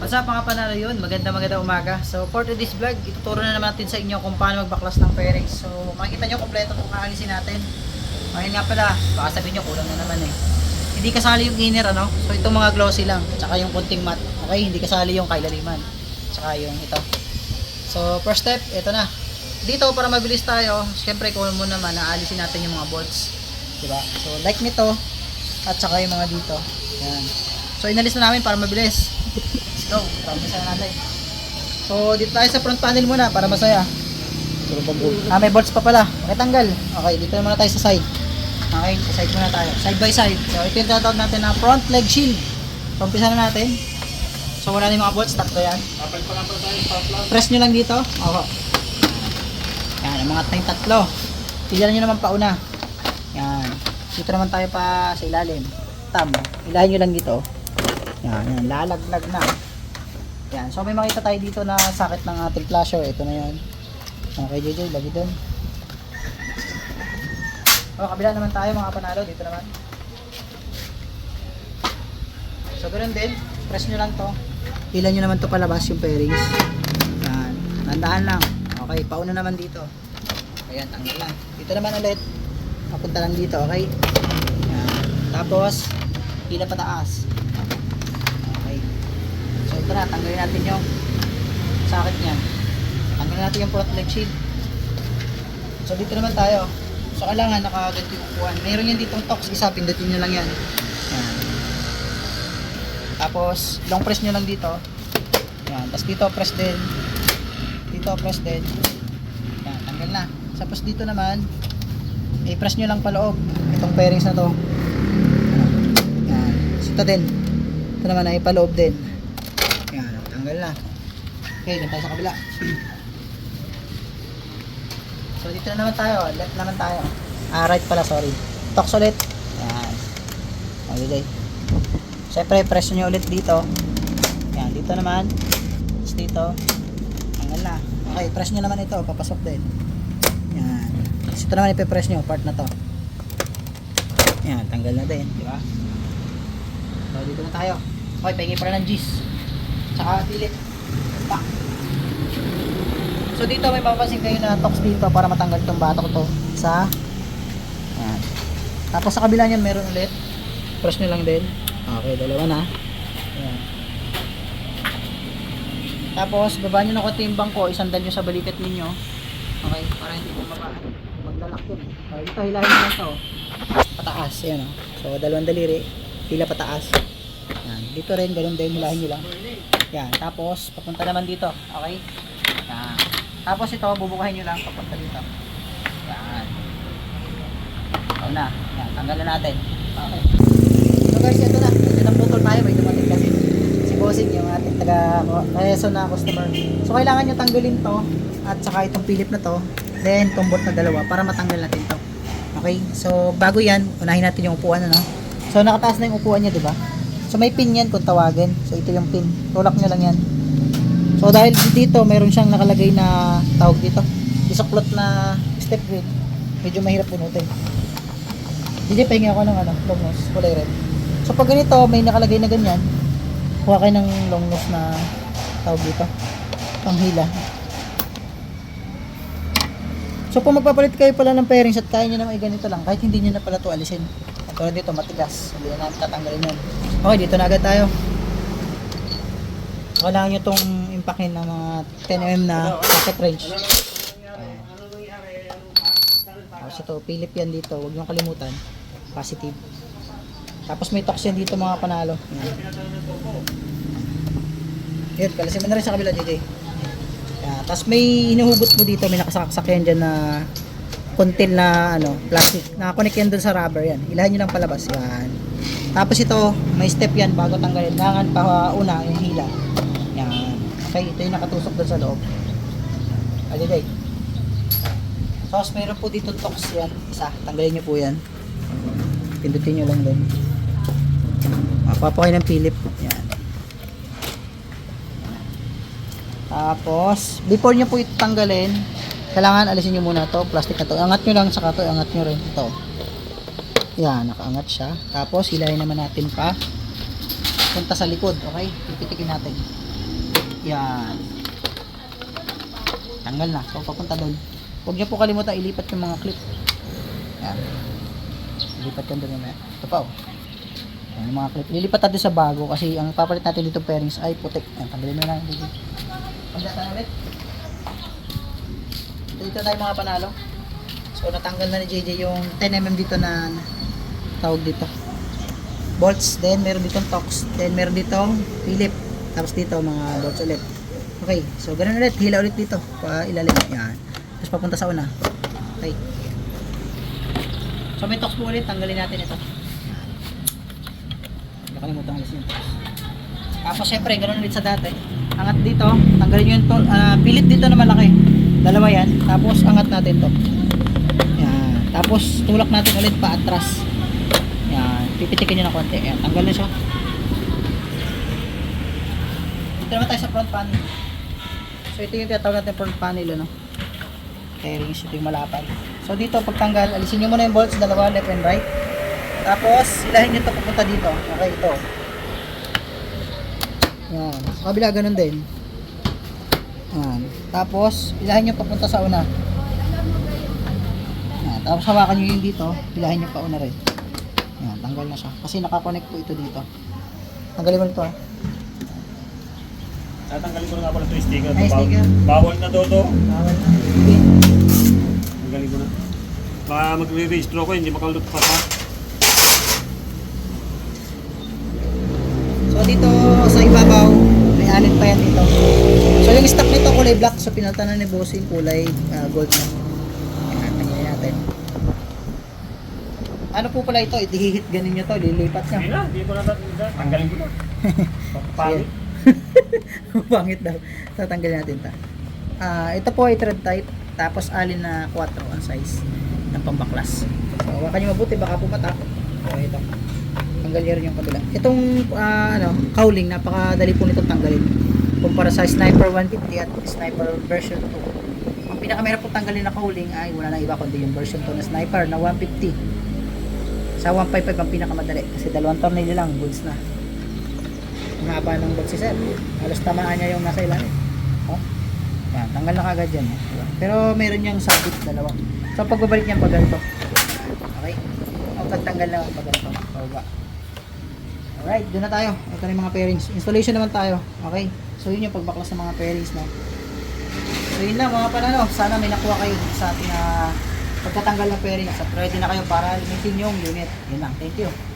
What's up mga panalo yun? Maganda maganda umaga. So for today's vlog, ituturo na naman natin sa inyo kung paano magbaklas ng fairings. So makikita nyo kompleto kung aalisin natin. Ngayon nga pala, baka sabihin nyo kulang na naman eh. Hindi kasali yung inner ano. So itong mga glossy lang. Tsaka yung kunting matte. Okay, hindi kasali yung kailaliman. Tsaka yung ito. So first step, ito na. Dito para mabilis tayo, syempre kung mo naman, naalisin natin yung mga bolts. Diba? So like nito, at saka yung mga dito. Yan. So inalis na namin para mabilis. Go. Para masaya natin. So dito tayo sa front panel muna para masaya. Ah, may bolts pa pala. Okay, tanggal. Okay, dito na muna tayo sa side. Okay, sa side muna tayo. Side by side. So ito yung tinatawag natin na front leg shield. So umpisa na natin. So wala na yung mga bolts, takto yan. Press nyo lang dito. Oo. Yan, ang mga tayong tatlo. Pilihan nyo naman pauna. Yan. Dito naman tayo pa sa ilalim. Tam. Ilahin nyo lang dito. Yan, yan. Lalaglag na. Yan. So may makita tayo dito na sakit ng ating flasher. Ito na yan. Okay, JJ. Lagi doon. O, kabila naman tayo mga panalo. Dito naman. So, ganoon din. Press nyo lang to. Ilan nyo naman to palabas yung pairings. Yan. Tandaan lang. Okay, pauna naman dito. Ayan, tanggal lang. Dito naman ulit. Papunta lang dito, okay? Yan. Tapos, pila pataas. Ito na. Tanggalin natin yung sakit niyan. Tanggalin natin yung front leg shield. So, dito naman tayo. So, kailangan nakaganti yung upuan. Mayroon yan ditong tox. Isa, pindutin nyo lang yan. Yan. Tapos, long press nyo lang dito. Yan. Tapos dito, press din. Dito, press din. Yan, tanggal na. Tapos dito naman, i-press nyo lang paloob. Itong pairings na to. Yan. Tapos Ito din. Ito naman ay paloob din. Tanggal na. Okay, dito tayo sa kabila. So dito na naman tayo, left naman tayo. Ah, right pala, sorry. Tox ulit. Yan. Okay. Siyempre, press nyo ulit dito. Yan, dito naman. Tapos dito. Tanggal na. Okay, press nyo naman ito. Papasok din. Yan. Tapos ito naman ipipress nyo, part na to. Yan, tanggal na din. Di ba? So, dito na tayo. Okay, pahingi pala ng G's. Tsaka pilit. Pa. So, dito may mapapansin kayo na tox dito para matanggal itong batok to sa yan. Tapos sa kabila niyan meron ulit. Press nyo lang din. Okay, dalawa na. Ayan. Tapos, baba nyo ng konti yung bangko, isandal nyo sa balikat ninyo. Okay, para hindi bumaba. Maglalak yun. Okay, ito, hilahin nyo lang ito. Pataas, ayan o. So, dalawang daliri, pila pataas. Yan. Dito rin, ganun din, hilahin nyo lang. Yan, tapos, papunta naman dito. Okay? Yan. Tapos ito, bubukahin nyo lang, papunta dito. Yan. Ito na. Yan, tanggal na natin. Okay. So guys, ito na. Ito na putol tayo. May dumating kasi si Bossing, yung ating taga reso na customer. So kailangan nyo tanggalin to at saka itong pilip na to. Then bolt na dalawa para matanggal natin to. Okay? So bago yan, unahin natin yung upuan ano. So nakataas na yung upuan niya, di ba? So may pin yan kung tawagin. So ito yung pin. Tulak nyo lang yan. So dahil dito mayroon siyang nakalagay na tawag dito. Isuklot na step grid. Medyo mahirap bunutin. Hindi pahingi ako ng ano, long nose, kulay red. So pag ganito, may nakalagay na ganyan, kuha kayo ng long nose na tawag dito, panghila. So kung magpapalit kayo pala ng pairings at kaya nyo naman ganito lang, kahit hindi nyo na pala ito alisin. Tulad dito, matigas. Hindi na namin tatanggalin yun. Okay, dito na agad tayo. Kailangan nyo itong impakin ng mga 10mm na pocket wrench. Tapos ito, Philip yan dito. Huwag nyo kalimutan. Positive. Tapos may tox yan dito mga panalo. Yan. Yun, kalasin mo na rin sa kabila, JJ. Yan. Tapos may hinuhugot mo dito. May nakasaksak yan dyan na kontil na ano, plastic. Nakakonect yan dun sa rubber yan. Ilahan nyo lang palabas. Yan. Tapos ito, may step yan bago tanggalin. Kailangan pa una yung hila. Yan. Okay, ito yung nakatusok dun sa loob. JJ. Tapos meron po dito tox yan. Isa. Tanggalin nyo po yan. Pindutin nyo lang doon. Mapapakay ng Philip. Yan. Tapos, before nyo po ito tanggalin, kailangan alisin nyo muna to Plastic na to. Angat nyo lang saka to. Angat nyo rin. Ito. Yan. Nakaangat siya. Tapos, hilahin naman natin pa. punta sa likod, okay? Pipitikin natin. Yan. Tanggal na. So, papunta doon. Huwag niyo po kalimutan ilipat yung mga clip. Yan. Ilipat yan doon mamaya. Ito pa, oh. Yan, yung mga clip. Lilipat natin sa bago kasi ang papalit natin dito bearings ay putik. Yan, tanggalin mo na lang. Pagdata ulit. Dito tayo mga panalo. So, natanggal na ni JJ yung 10mm dito na tawag dito. Bolts. Then, meron ditong tox. Then, meron ditong Philip. Tapos dito, mga bolts ulit. Okay. So, ganun ulit. Hila ulit dito. Pa ilalim. Yan. Tapos, papunta sa una. Okay. So, may tox po ulit. Tanggalin natin ito. Nakalimutan alis yung tox. Tapos, syempre, ganun ulit sa dati. Angat dito. Tanggalin nyo yung to, ah, pilit dito na malaki. Dalawa yan. Tapos, angat natin to. Yan. Tapos, tulak natin ulit pa atras. Yan. Pipitikin nyo na konti. Yan. Tanggal na siya. Dito naman tayo sa front panel. So, ito yung tinatawag natin front panel, ano? Fairings, ito yung malapad. So, dito, pagtanggal, alisin nyo muna yung bolts, dalawa, left and right. Tapos, ilahin nyo ito papunta dito. Okay, ito. Yan. Sa kabila, ganun din. Yan. Tapos, ilahin nyo papunta sa una. Yan. Tapos, hawakan nyo yung dito. Ilahin nyo pa una rin. Yan. Tanggal na siya. Kasi nakakonect po ito dito. Tanggalin mo ito ah. Tatanggalin ko na nga pala ito yung sticker. Ay, sticker. Bawal na to to. Bawal na. Sige. Tanggalin ko na. Baka magre-registro ko, hindi makalot pa pa. So dito sa ibabaw, may alin pa yan dito. So yung stock nito kulay black, so pinalitan na ni Bossing kulay ah, gold na. Tingnan natin. Ano po pala ito? Ihihit ganin nyo to, lilipat Hindi nyo. na, hindi ko na tatanggal. Tanggalin ko na. Papapangit. Pangit daw. Tatanggalin natin ta. Ah, ito po ay thread type, tapos alin na 4 ang size ng pambaklas. So, hawakan nyo mabuti, baka pumatak. So, ito. Tanggal nyo rin yung kabila. Itong ah, ano, cowling, napakadali po nitong tanggalin. Kumpara sa Sniper 150 at Sniper version 2. Ang pinakamahirap po tanggalin na cowling ay wala nang iba kundi yung version 2 na Sniper na 150. Sa 155 ang pinakamadali kasi dalawang tornilyo lang, goods na. Ang haba ng box si sir. Halos tamaan niya yung nasa ilalim. Oh. Yan, tanggal na kagad yan. eh. Diba? Pero meron niyang sabit dalawa. So pagbabalik niyan pag ganito. Okay? O pagtanggal na pag ganito. Pababa. Alright, doon na tayo. Ito na yung mga pairings. Installation naman tayo. Okay? So yun yung pagbaklas ng mga pairings no. So yun lang mga panalo. Sana may nakuha kayo sa ating ah, pagkatanggal ng pairings. At ready na kayo para limitin yung unit. Yun lang. Thank you.